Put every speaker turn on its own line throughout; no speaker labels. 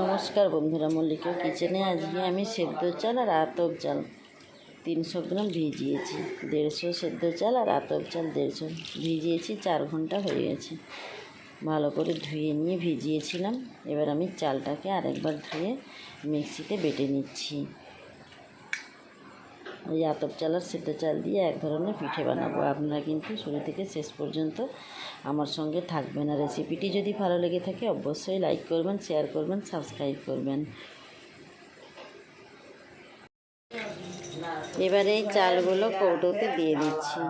নমস্কার বন্ধুরা, মল্লিকা কিচেনে। আজকে আমি সেদ্ধ চাল আর আতপ চাল। তিনশো গ্রাম ভিজিয়েছি, দেড়শো সেদ্ধ চাল আর আতপ চাল দেড়শো। ভিজিয়েছি, চার ঘণ্টা হয়ে গেছে। ভালো করে ধুয়ে নিয়ে ভিজিয়েছিলাম। এবার আমি চালটাকে আরেকবার ধুয়ে মিক্সিতে বেটে নিচ্ছি। এই আতপ চাল আর সেদ্ধ চাল দিয়ে এক ধরনের পিঠে বানাবো। আপনারা কিন্তু শুরু থেকে শেষ পর্যন্ত আমার সঙ্গে থাকবেন। আর রেসিপিটি যদি ভালো লেগে থাকে, অবশ্যই লাইক করবেন, শেয়ার করবেন, সাবস্ক্রাইব করবেন। এবারে এই চালগুলো কৌটোতে দিয়ে দিচ্ছি।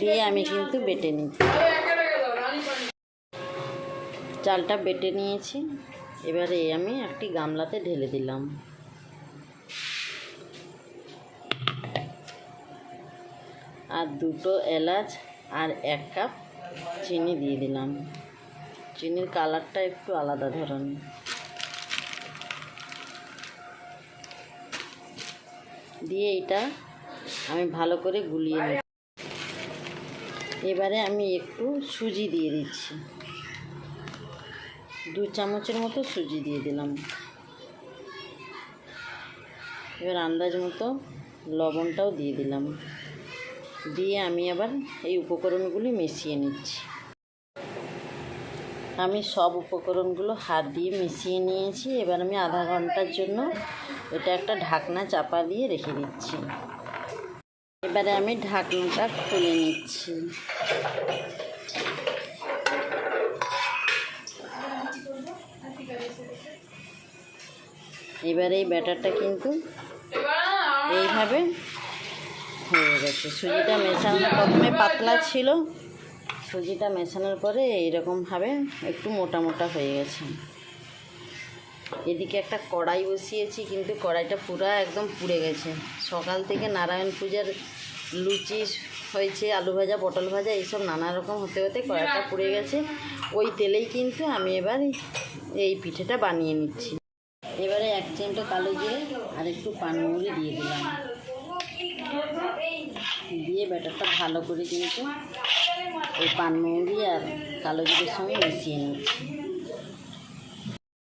দিয়ে আমি কিন্তু বেটে নিচ্ছি। চালটা বেটে নিয়েছি। এবারে আমি একটি গামলাতে ঢেলে দিলাম। আর দুটো এলাচ আর এক কাপ চিনি দিয়ে দিলাম। চিনির কালারটা একটু আলাদা ধরনের। দিয়ে এটা আমি ভালো করে গুলিয়ে নিই এবারে আমি একটু সুজি দিয়ে দিচ্ছি। দু চামচের মতো সুজি দিয়ে দিলাম। এবার আন্দাজ মতো লবণটাও দিয়ে দিলাম। দিয়ে আমি আবার এই উপকরণগুলি মিশিয়ে নিচ্ছি। আমি সব উপকরণগুলো হাত দিয়ে মিশিয়ে নিয়েছি। এবার আমি আধা ঘণ্টার জন্য এটা একটা ঢাকনা চাপা দিয়ে রেখে দিচ্ছি। এবারে আমি ঢাকনাটা খুলে নিচ্ছি। এবারে এই ব্যাটারটা কিন্তু এইভাবে হয়ে গেছে। সুজিটা মেশানো প্রথমে পাতলা ছিল। সুজিটা মেশানোর পরে এইরকমভাবে একটু মোটা মোটা হয়ে গেছে। এদিকে একটা কড়াই বসিয়েছি, কিন্তু কড়াইটা পুরো একদম পুড়ে গেছে। সকাল থেকে নারায়ণ পূজার লুচি হয়েছে, আলু ভাজা, পটল ভাজা, এইসব নানা রকম হতে হতে কড়াইটা পুড়ে গেছে। ওই তেলেই কিন্তু আমি এবার এই পিঠেটা বানিয়ে নিচ্ছি। এবারে এক চিমটো কালো জিরে আর একটু পানমুড়ি দিয়ে দিলাম। ব্যাটারটা ভালো করে কিন্তু ওই পানমৌরি আর কালো জিরের সঙ্গে মিশিয়ে নিচ্ছি।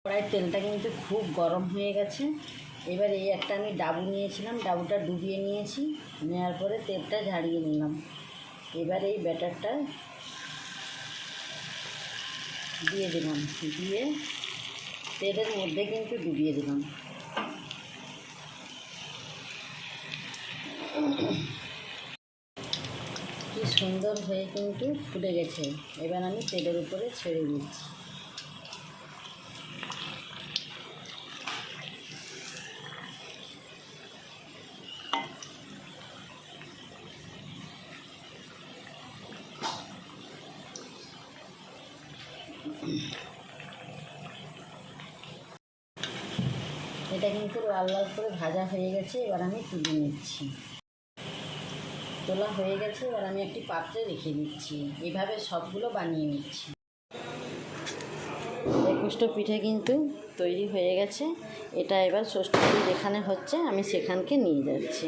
কড়াইয়ের তেলটা কিন্তু খুব গরম হয়ে গেছে। এবার এই একটা আমি ডাবু নিয়েছিলাম, ডাবুটা ডুবিয়ে নিয়েছি। নেওয়ার পরে তেলটা ঝাড়িয়ে নিলাম। এবার এই ব্যাটারটা দিয়ে দিলাম। দিয়ে তেলের মধ্যে কিন্তু ডুবিয়ে দিলাম। সুন্দর হয়ে কিন্তু ফুটে গেছে। এবার আমি তেলের উপরে ছেড়ে দিচ্ছি। এটা কিন্তু লাল লাল করে ভাজা হয়ে গেছে। এবার আমি তুলে নিচ্ছি। তোলা হয়ে গেছে, এবার আমি একটি পাত্রে রেখে নিচ্ছি এভাবে সবগুলো বানিয়ে নিচ্ছি। একুশটো পিঠে কিন্তু তৈরি হয়ে গেছে। এটা এবার ষষ্ঠী যেখানে হচ্ছে, আমি সেখানকে নিয়ে যাচ্ছি।